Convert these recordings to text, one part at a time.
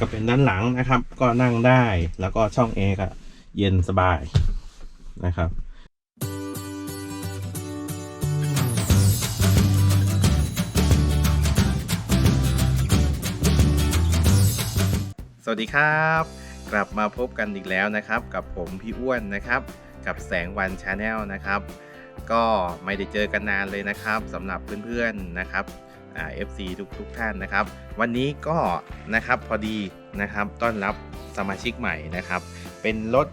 ก็เป็นด้านหลังนะครับ ก็นั่งได้แล้วก็ช่องแอร์ก็เย็นสบายนะครับสวัสดีครับ กลับมาพบกันอีกแล้วนะครับ กับผมพี่อ้วนนะครับ กับแสงวันชาแนลนะครับ ก็ไม่ได้เจอกันนานเลยนะครับสำหรับเพื่อนๆนะครับ อ่า FC ทุกทุกท่านนะครับ วันนี้ก็นะครับพอดีนะครับต้อนรับสมาชิกใหม่นะครับ เป็นรถ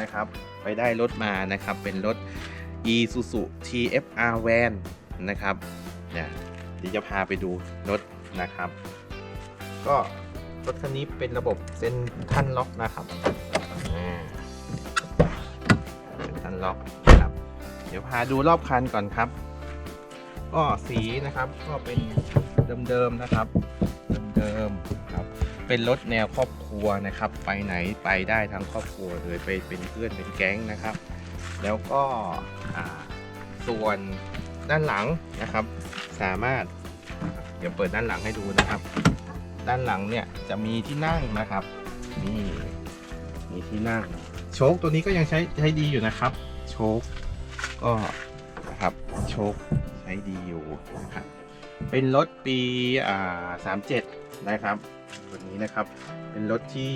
นะครับไปได้รถมานะครับ เป็นรถ Isuzu TFR Van นะครับเนี่ยเดี๋ยวจะพาไปดูรถนะครับ ก็รถคันนี้เป็นระบบเส้นทันล็อกนะครับเป็นทันล็อกนะครับ เดี๋ยวพาดูรอบคันก่อนครับ ก็สีนะครับก็เป็นเดิมๆนะครับเดิมๆครับเป็นรถแนวครอบครัวนะครับ ไปไหนไปได้ทั้งครอบครัวเลยไปเป็นเพื่อนเป็นแก๊งนะครับ แล้วก็ส่วนด้านหลังนะครับ สามารถเดี๋ยวเปิดด้านหลังให้ดูนะครับ ด้านหลังเนี่ยจะมีที่นั่งนะครับนี่มีที่นั่งโชคตัวนี้ก็ยังใช้ใช้ดีอยู่นะครับ โชคก็นะครับโชค ช้ดีอยู่นะครับเป็นรถปีอ่าสามเจ็ดนะครับตัวนี้นะครับ เป็นรถที่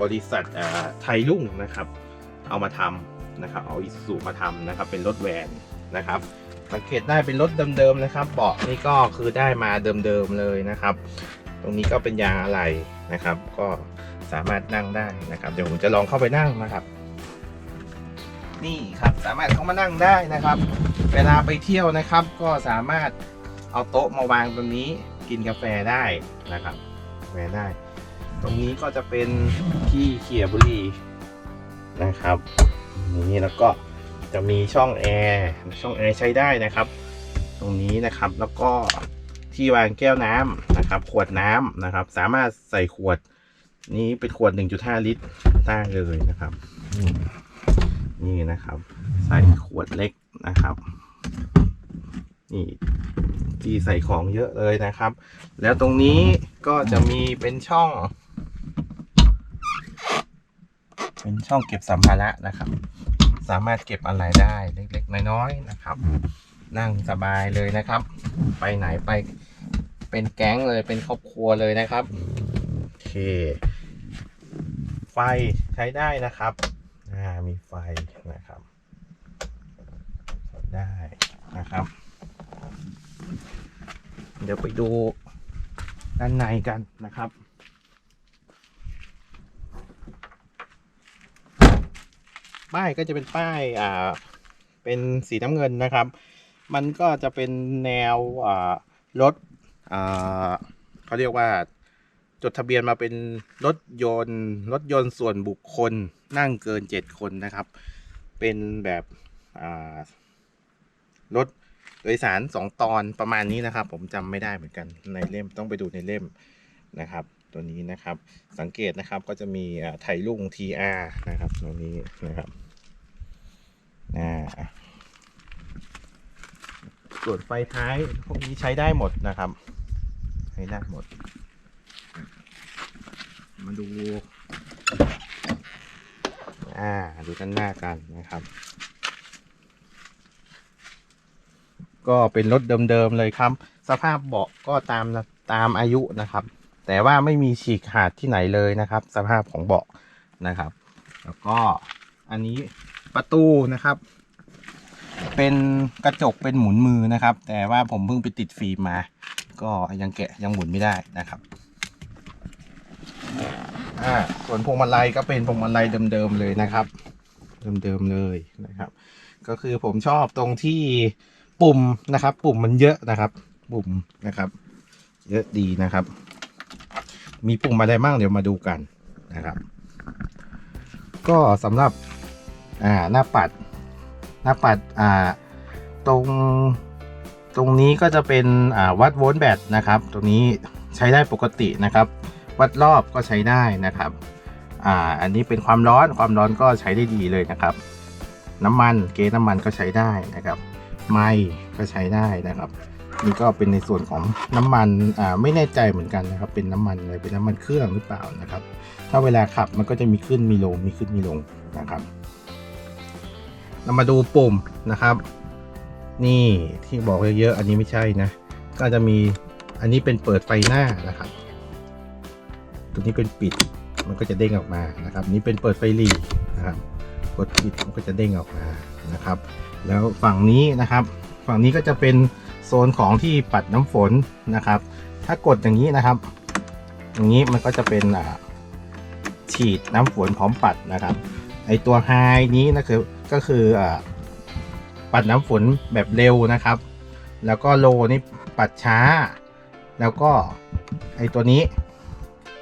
บริษัทอ่าไทยรุ่งนะครับ เอามาทำนะครับ เอาอิสุมาทำนะครับ เป็นรถแวนนะครับ สังเกตได้เป็นรถเดิมๆนะครับเบาะนี่ก็คือได้มาเดิมๆเลยนะครับ ตรงนี้ก็เป็นยางอะไหล่นะครับ ก็สามารถนั่งได้นะครับ เดี๋ยวผมจะลองเข้าไปนั่งนะครับ นี่ครับสามารถเข้ามานั่งได้นะครับ เวลาไปเที่ยวนะครับ ก็สามารถเอาโต๊ะมาวางตรงนี้กินกาแฟได้นะครับกาแฟได้ ตรงนี้ก็จะเป็นที่เขี่ยบุหรี่นะครับนี่แล้วก็จะมีช่องแอร์ช่องแอร์ใช้ได้นะครับ ตรงนี้นะครับแล้วก็ที่วางแก้วน้ำนะครับ ขวดน้ำนะครับ สามารถใส่ขวดนี้เป็นขวด 1.5 ลิตรได้เลยนะครับ นี่นะครับ ใส่ขวดเล็กนะครับ นี่ที่ใส่ของเยอะเลยนะครับ แล้วตรงนี้ก็จะมีเป็นช่อง เป็นช่องเก็บสัมภาระนะครับ สามารถเก็บอะไรได้เล็กๆน้อยๆนะครับ นั่งสบายเลยนะครับ ไปไหนไปเป็นแก๊งเลยเป็นครอบครัวเลยนะครับโอเค ไฟใช้ได้นะครับอ่ามีไฟนะครับ ได้นะครับ เดี๋ยวไปดูด้านในกันนะครับป้ายก็จะเป็นป้ายอ่าเป็นสีน้ำเงินนะครับ มันก็จะเป็นแนวอ่ารถอ่าเขาเรียกว่าจดทะเบียนมาเป็นรถยนต์รถยนต์ส่วนบุคคลนั่งเกินเจ็ดคนนะครับ เป็นแบบอ่า รถโดยสารสองตอนประมาณนี้นะครับ ผมจำไม่ได้เหมือนกันในเล่มต้องไปดูในเล่มนะครับ ตัวนี้นะครับสังเกตนะครับก็จะมีไทยรุ่ง TR นะครับตรงนี้นะครับอ่าส่วนไฟท้ายพวกนี้ใช้ได้หมดนะครับใช้ได้หมด มาดู อ่า ดูด้านหน้ากันนะครับ ก็เป็นรถเดิมๆเลยครับ สภาพเบาะก็ตามตามอายุนะครับ แต่ว่าไม่มีฉีกขาดที่ไหนเลยนะครับ สภาพของเบาะนะครับ แล้วก็อันนี้ประตูนะครับ เป็นกระจกเป็นหมุนมือนะครับ แต่ว่าผมเพิ่งไปติดฟิล์มมา ก็ยังแกะยังหมุนไม่ได้นะครับอ่าส่วนพวงมาลัยก็เป็นพวงมาลัยเดิมๆเลยนะครับ เดิมๆเลยนะครับ ก็คือผมชอบตรงที่ ปุ่มนะครับ ปุ่มมันเยอะนะครับ ปุ่มนะครับ เยอะดีนะครับ มีปุ่มอะไรบ้างเดี๋ยวมาดูกันนะครับ ก็สำหรับอ่าหน้าปัด หน้าปัดอ่าตรงตรงนี้ก็จะเป็นอ่าวัดโวลต์แบตนะครับ ตรงนี้ใช้ได้ปกตินะครับ วัดรอบก็ใช้ได้นะครับอ่าอันนี้เป็นความร้อนความร้อนก็ใช้ได้ดีเลยนะครับ น้ำมันเกน้ำมันก็ใช้ได้นะครับ ไม้ก็ใช้ได้นะครับ นี่ก็เป็นในส่วนของน้ำมันอ่าไม่แน่ใจเหมือนกันนะครับ เป็นน้ำมันอะไรเป็นน้ำมันเครื่องหรือเปล่านะครับ ถ้าเวลาขับมันก็จะมีขึ้นมีลงมีขึ้นมีลงนะครับ เรามาดูปุ่มนะครับ นี่ที่บอกเยอะๆอันนี้ไม่ใช่นะ ก็จะมีอันนี้เป็นเปิดไฟหน้านะครับ ตัวนี้เป็นปิดมันก็จะเด้งออกมานะครับ นี่เป็นเปิดไฟหลีนะครับ กดปิดมันก็จะเด้งออกมา นะครับ แล้วฝั่งนี้นะครับ ฝั่งนี้ก็จะเป็นโซนของที่ปัดน้ำฝนนะครับ ถ้ากดอย่างนี้นะครับ อย่างนี้มันก็จะเป็นฉีดน้ำฝนพร้อมปัดนะครับ ไอตัวไฮนี้นะคือก็คืออปัดน้ำฝนแบบเร็วนะครับ แล้วก็โลนี่ปัดช้า แล้วก็ไอตัวนี้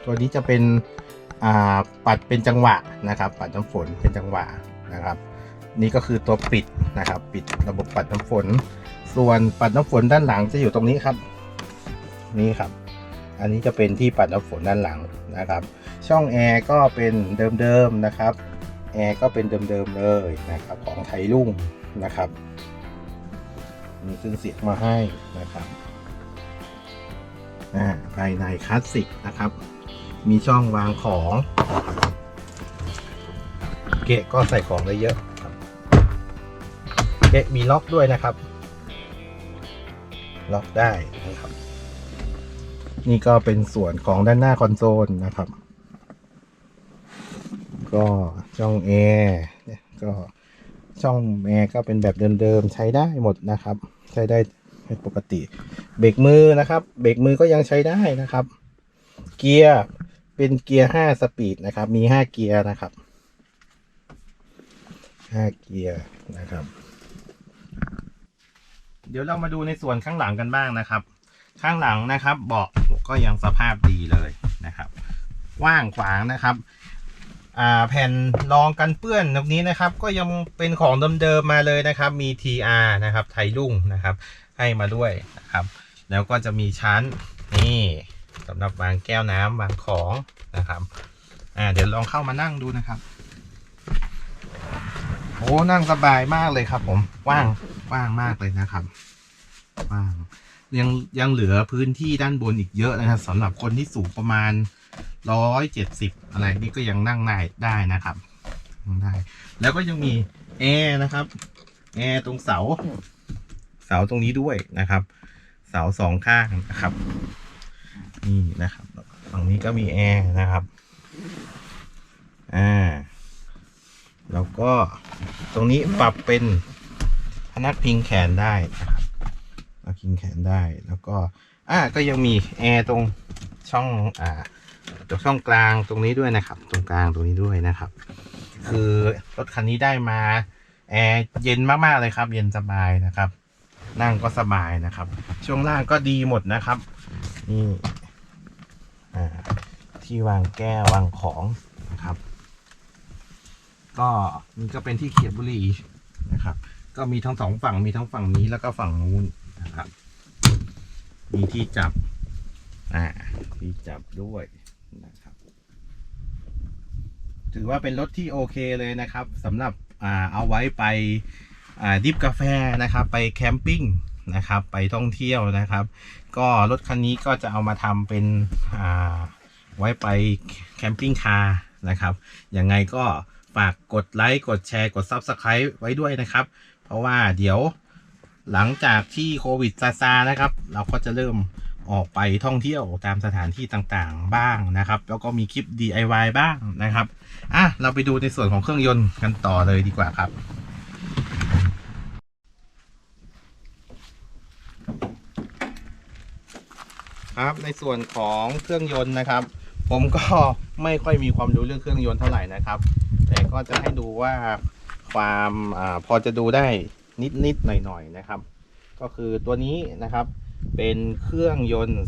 ตัวนี้จะเป็นปัดเป็นจังหวะนะครับ ปัดน้ำฝนเป็นจังหวะนะครับ นี่ก็คือตัวปิดนะครับ ปิดระบบปัดน้ำฝน ส่วนปัดน้ำฝนด้านหลังจะอยู่ตรงนี้ครับ นี่ครับ อันนี้จะเป็นที่ปัดน้ำฝนด้านหลังนะครับ ช่องแอร์ก็เป็นเดิมๆนะครับแอร์ก็เป็นเดิมๆเลยนะครับของไทยรุ่งนะครับ มีเครื่องเสียงมาให้นะครับอ่าภายในคลาสสิกนะครับ มีช่องวางของ เกะก็ใส่ของได้เยอะ เกะมีล็อกด้วยนะครับ ล็อกได้นะครับ นี่ก็เป็นส่วนของด้านหน้าคอนโซลนะครับ ก็ช่องแอร์ก็ช่องแอร์ก็เป็นแบบเดิมๆใช้ได้หมดนะครับ ใช้ได้ปกติเบรกมือนะครับ เบรกมือก็ยังใช้ได้นะครับ เกียร์เป็นเกียร์5สปีดนะครับ มี5เกียร์นะครับ5เกียร์นะครับ เดี๋ยวเรามาดูในส่วนข้างหลังกันบ้างนะครับ ข้างหลังนะครับเบาะก็ยังสภาพดีเลยนะครับว่างขวางนะครับแผ่นรองกันเปื้อนตรงนี้นะครับ ก็ยังเป็นของเดิมๆมาเลยนะครับ มี TR นะครับไทยรุ่งนะครับ ให้มาด้วยนะครับ แล้วก็จะมีชั้นนี่สำหรับวางแก้วน้ำวางของนะครับอ่าเดี๋ยวลองเข้ามานั่งดูนะครับโอ้นั่งสบายมากเลยครับผมว่าง ว่างมากเลยนะครับว่างยังยังเหลือพื้นที่ด้านบนอีกเยอะนะครับสำหรับคนที่สูงประมาณร้อยเจ็ดสิบอะไรนี่ก็ยังนั่งได้ได้นะครับได้ แล้วก็ยังมีแอร์นะครับแอร์ตรงเสา เสาตรงนี้ด้วยนะครับ เสาสองข้างนะครับ นี่นะครับฝั่งนี้ก็มีแอร์นะครับอ่าแล้วก็ตรงนี้ปรับเป็น พนักพิงแขนได้นะครับเราพิงแขนได้แล้วก็อ่าก็ยังมีแอร์ตรงช่องอ่าตรงช่องกลางตรงนี้ด้วยนะครับ ตรงกลางตรงนี้ด้วยนะครับ คือรถคันนี้ได้มาแอร์เย็นมากๆเลยครับ เย็นสบายนะครับ นั่งก็สบายนะครับ ช่วงล่างก็ดีหมดนะครับ นี่อ่าที่วางแก้ววางของนะครับ ก็นี่ก็เป็นที่เขียบบุหรี่นะครับ ก็มีทั้งสองฝั่งมีทั้งฝั่งนี้แล้วก็ฝั่งนู้นนะครับ มีที่จับ อ่าที่จับด้วยนะครับ ถือว่าเป็นรถที่โอเคเลยนะครับสำหรับอ่าเอาไว้ไปอ่าดิฟกาแฟนะครับ ไปแคมปิ้งนะครับ ไปท่องเที่ยวนะครับ ก็รถคันนี้ก็จะเอามาทำเป็นอ่าไว้ไปแคมปิ้งคาร์นะครับยังไงก็ฝากกดไลค์ กดแชร์ กด Subscribe ไว้ด้วยนะครับ เพราะว่าเดี๋ยวหลังจากที่โควิดซาซานะครับ เราก็จะเริ่มออกไปท่องเที่ยวตามสถานที่ต่างๆบ้างนะครับ แล้วก็มีคลิป DIY บ้างนะครับอะเราไปดูในส่วนของเครื่องยนต์กันต่อเลยดีกว่าครับครับในส่วนของเครื่องยนต์นะครับ ผมก็ไม่ค่อยมีความรู้เรื่องเครื่องยนต์เท่าไหร่นะครับ แต่ก็จะให้ดูว่า ความอาพอจะดูได้นิดๆหน่อยๆนะครับ ก็คือตัวนี้นะครับเป็นเครื่องยนต์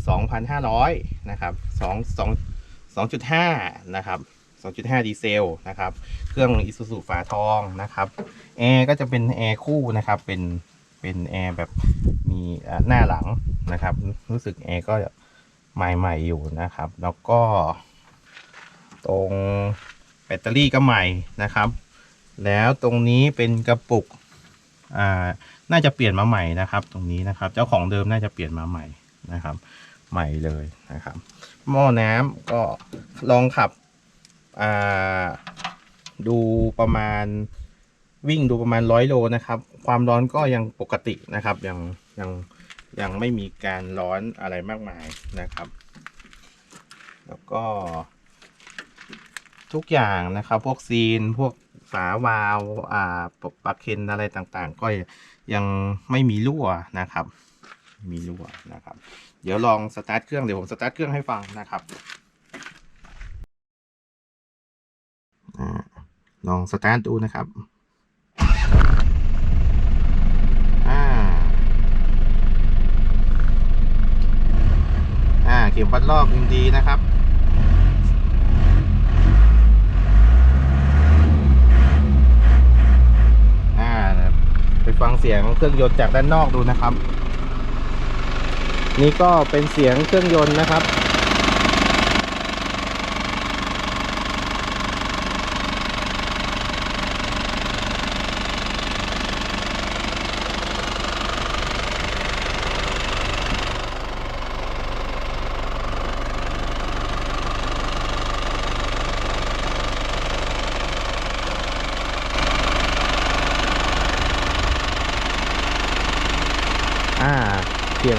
2,500 นะครับ2 2 2.5 นะครับ 2.5 ดีเซลนะครับ เครื่องอิซูซูฝาทองนะครับแอร์ก็จะเป็นแอร์คู่นะครับเป็นเป็นแอร์แบบมีหน้าหลังนะครับ รู้สึกแอร์ก็ใหม่ๆอยู่นะครับ แล้วก็ตรงแบตเตอรี่ก็ใหม่นะครับ แล้วตรงนี้เป็นกระปุกอ่าน่าจะเปลี่ยนมาใหม่นะครับ ตรงนี้นะครับ เจ้าของเดิมน่าจะเปลี่ยนมาใหม่นะครับ ใหม่เลยนะครับ หม้อน้ำก็ลองขับอ่าดูประมาณวิ่งดูประมาณร้อยโลนะครับ ความร้อนก็ยังปกตินะครับ ยังยังยังไม่มีการร้อนอะไรมากมายนะครับ แล้วก็ทุกอย่างนะครับ พวกซีนพวก ฝาวาลอ่าปปลั๊กเคนอะไรต่างๆ ก็ยังไม่มีรั่วนะครับ มีรั่วนะครับ เดี๋ยวลองสตาร์ทเครื่องเดี๋ยวผมสตาร์ทเครื่องให้ฟังนะครับอลองสตาร์ทดูนะครับอ่าอ่าเข็มวัดรอบยังดีนะครับ อ่านะครับ ไปฟังเสียงเครื่องยนต์จากด้านนอกดูนะครับ นี่ก็เป็นเสียงเครื่องยนต์นะครับ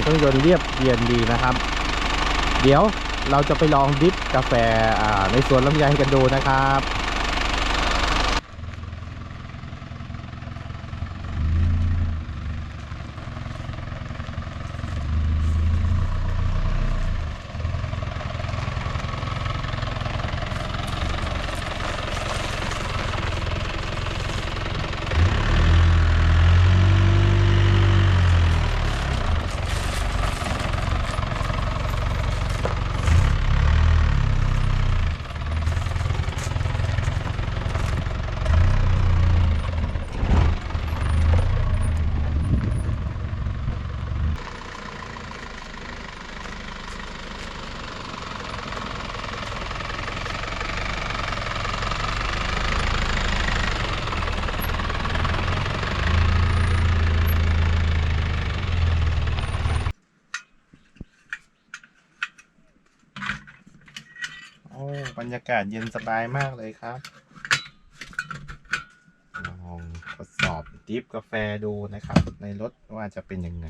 รื่องยนต์เรียบเรียนดีนะครับ เดี๋ยวเราจะไปลองดิฟกาแฟในสวนลำไยกันดูนะครับ โอ้บ รยากาศเย็นสบายมากเลยครับลองทดสอบดิฟกาแฟดูนะครับ ในรถว่าจะเป็นยังไง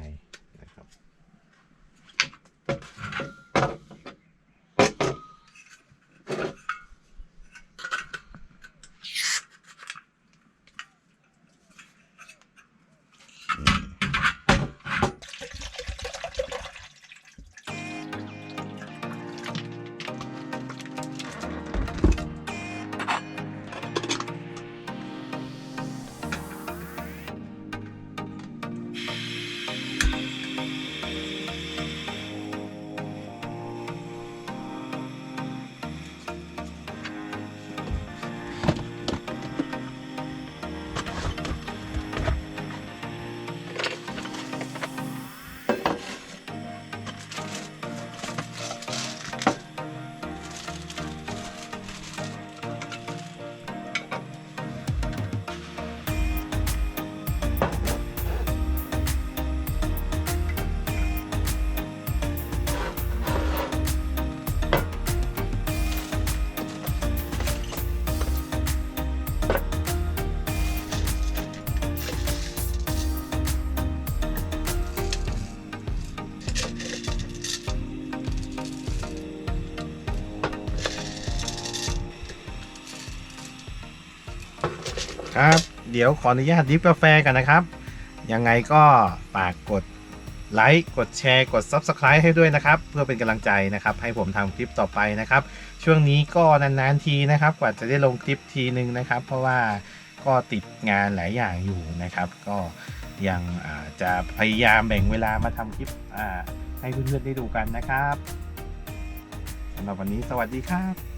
ครับ เดี๋ยวขออนุญาตดิฟกาแฟกันนะครับ ยังไงก็ฝากกดไลค์ กดแชร์ กด Subscribe ให้ด้วยนะครับ เพื่อเป็นกำลังใจนะครับ ให้ผมทำคลิปต่อไปนะครับ ช่วงนี้ก็นานๆทีนะครับ กว่าจะได้ลงคลิปทีนึงนะครับ เพราะว่าก็ติดงานหลายอย่างอยู่นะครับ ก็ยังจะพยายามแบ่งเวลามาทำคลิปให้เพื่อนๆได้ดูกันนะครับสำหรับวันนี้สวัสดีครับ